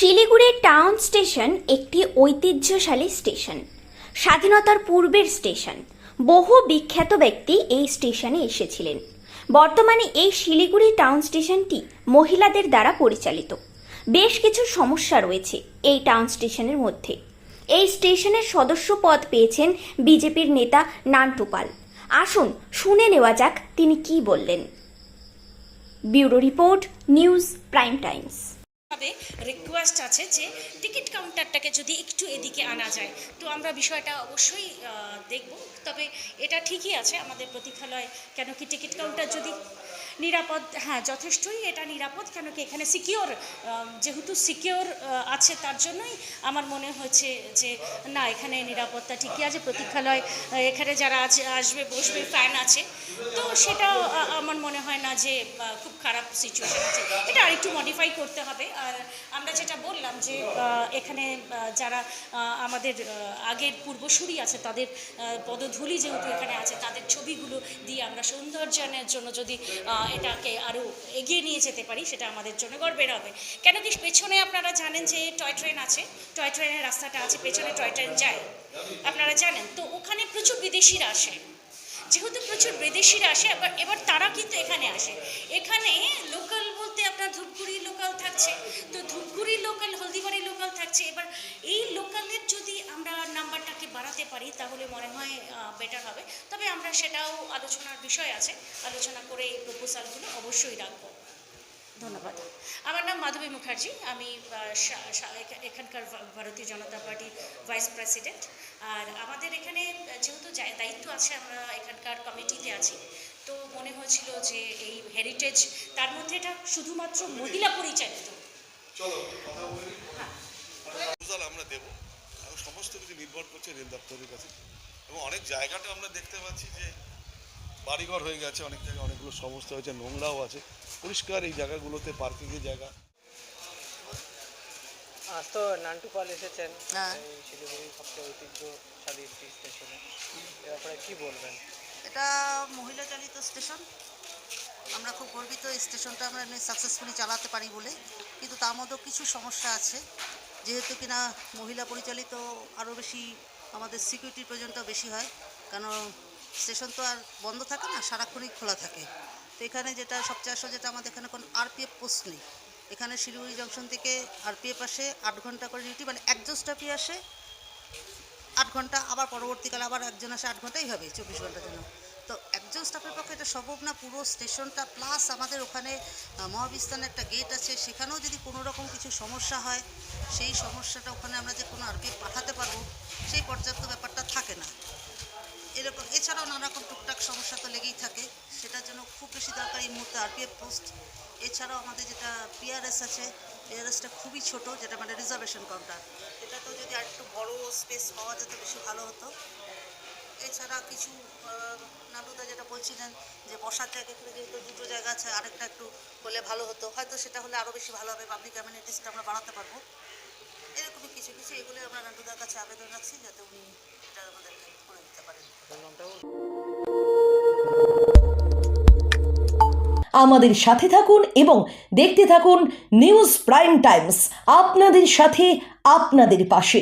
শিলিগুড়ির town station একটি ঐতিহ্যশালী station, স্বাধীনতার পূর্বের স্টেশন। বহু বিখ্যাত ব্যক্তি এই স্টেশনে এসেছিলেন। বর্তমানে এই শিলিগুড়ি টাউন স্টেশনটি মহিলাদের দ্বারা পরিচালিত। বেশ কিছু সমস্যা রয়েছে এই টাউন স্টেশনের মধ্যে। এই স্টেশনের সদস্য পদ পেয়েছেন বিজেপির নেতা নান্টু পাল। আসুন শুনে নেওয়া যাক তিনি কি বললেন। Bureau report, news prime times. ভাবে রিকোয়েস্ট আছে যে টিকিট কাউন্টারটাকে যদি একটু এদিকে আনা যায়। তো আমরা বিষয়টা অবশ্যই দেখব। তবে এটা ঠিকই আছে, আমাদের প্রতীক্ষালয় কেন কি টিকিট কাউন্টার যদি নিরাপদ হ্যাঁ যথেষ্টই এটা নিরাপদ, কেন কি এখানে সিকিওর যেহেতু সিকিওর আছে তার জন্যই আমার মনে হয়েছে যে না, এখানে নিরাপত্তা ঠিকই আছে, প্রতীক্ষালয় এখানে যারা আছে আসবে, বসবে ফ্যান আছে, তো সেটা আমার মনে হয় না যে খুব খারাপ সিচুয়েশন আছে। এটা আরেকটু মডিফাই করতে হবে। আর আমরা যেটা বললাম যে এখানে যারা আমাদের আগের পূর্বসূরি আছে, তাদের পদধূলি যেহেতু এখানে আছে, তাদের ছবিগুলো দিয়ে আমরা সৌন্দর্যায়নের জন্য যদি এটাকে আরও এগিয়ে নিয়ে যেতে পারি, সেটা আমাদের জন্য গর্বের হবে। কেন কি পেছনে আপনারা জানেন যে টয় ট্রেন আছে? টয় ট্রেনের রাস্তাটা আছে, পেছনে টয় ট্রেন যায়। আপনারা জানেন? তো ওখানে প্রচুর বিদেশিরা আসে। যেহেতু প্রচুর বিদেশিরা আসে, এবার এবার তারা কিন্তু এখানে আসে। এখানে লোকাল আপনার ধূপগুড়ি লোকাল থাকছে। তো ধূপগুড়ি লোকাল, হলদিবাড়ি লোকাল থাকছে। এবার এই লোকালের যদি আমরা নাম্বারটাকে বাড়াতে পারি, তাহলে মনে হয় বেটার হবে। তবে আমরা সেটাও আলোচনার বিষয় আছে। আলোচনা করে এই প্রপোজালগুলো অবশ্যই রাখব। ধন্যবাদ। আমার নাম মাধবী মুখার্জি। আমি এখানকার ভারতীয় জনতা পার্টির ভাইস প্রেসিডেন্ট আর আমাদের এখানে যেহেতু দায়িত্ব আছে, আমরা এখানকার কমিটিতে আছি। হয়েছিল যে এই হেরিটেজ তার মধ্যে এটা শুধুমাত্র মহিলা পরিচালিত। আমরা দেব। সমস্ত কিছু নির্ভর করছে রেল দপ্তরের কাছে। এবং অনেক জায়গাটা আমরা দেখতে পাচ্ছি যে বাড়িঘর হয়ে গেছে অনেক জায়গায় অনেকগুলো সমস্যা হয়েছে নোংরাও আছে। পরিষ্কার এই জায়গাগুলোতে পার্কিংয়ের জায়গা। আজ তো নান্টু পাল এসেছেন। হ্যাঁ। এই শিলিগুড়ির সবচেয়ে ঐতিহ্যশালী স্টেশনে এ। ব্যাপারে কি বলবেন? স্টেশন। আমরা খুব গর্বিত এই স্টেশনটা আমরা সাকসেসফুলি চালাতে পারি বলে। কিন্তু তার মধ্যেও কিছু সমস্যা আছে। যেহেতু কিনা মহিলা পরিচালিত আরও বেশি আমাদের সিকিউরিটির প্রয়োজনটাও বেশি হয় কারণ স্টেশন তো আর বন্ধ থাকে না, সারাক্ষণই খোলা থাকে। তো এখানে যেটা সবচেয়ে আসল যেটা আমাদের এখানে কোনো আরপিএফ পোস্ট নেই। এখানে শিলিগুড়ি জংশন থেকে আরপিএফ আসে, আট ঘণ্টা করে ডিউটি মানে একজন স্টাফই আসে। আট ঘণ্টা, আবার পরবর্তীকালে আবার একজন আসে, আট ঘন্টাই হবে, চব্বিশ ঘণ্টার জন্য। তো একজন স্টাফের পক্ষে এটা সম্ভব না, পুরো স্টেশনটা প্লাস আমাদের ওখানে মহাবিস্তানে একটা গেট আছে, সেখানেও যদি কোনো রকম কিছু সমস্যা হয়, সেই সমস্যাটা ওখানে আমরা যে কোনো আরপিএফ পাঠাতে পারব, সেই পর্যাপ্ত ব্যাপারটা থাকে না। এরকম, এছাড়াও নানা রকম টুকটাক সমস্যা তো লেগেই থাকে, সেটার জন্য খুব বেশি দরকার এই মুহূর্তে আরপিএফ পোস্ট এছাড়াও আমাদের যেটা পিআরএস আছে পিআরএসটা খুবই ছোট, যেটা মানে রিজার্ভেশন কাউন্টার এটা তো যদি আর একটু বড় স্পেস পাওয়া যেত, বেশি ভালো হতো। এছাড়া কিছু নাটুদা যেটা বলছিলেন যে বসার জায়গা যেহেতু দুটো জায়গা আছে, আরেকটা একটু হলে ভালো হতো। হয়তো সেটা হলে আরও বেশি ভালো হবে পাবলিক অ্যামিনিটিসটা আমরা বাড়াতে পারব। এরকমই কিছু কিছু এগুলো আমরা নাটুদার কাছে আবেদন রাখছি, যাতে উনি এটা আমাদেরকে করে দিতে পারেন। আমাদের সাথে থাকুন এবং দেখতে থাকুন নিউজ প্রাইম টাইমস, আপনাদের সাথে, আপনাদের পাশে।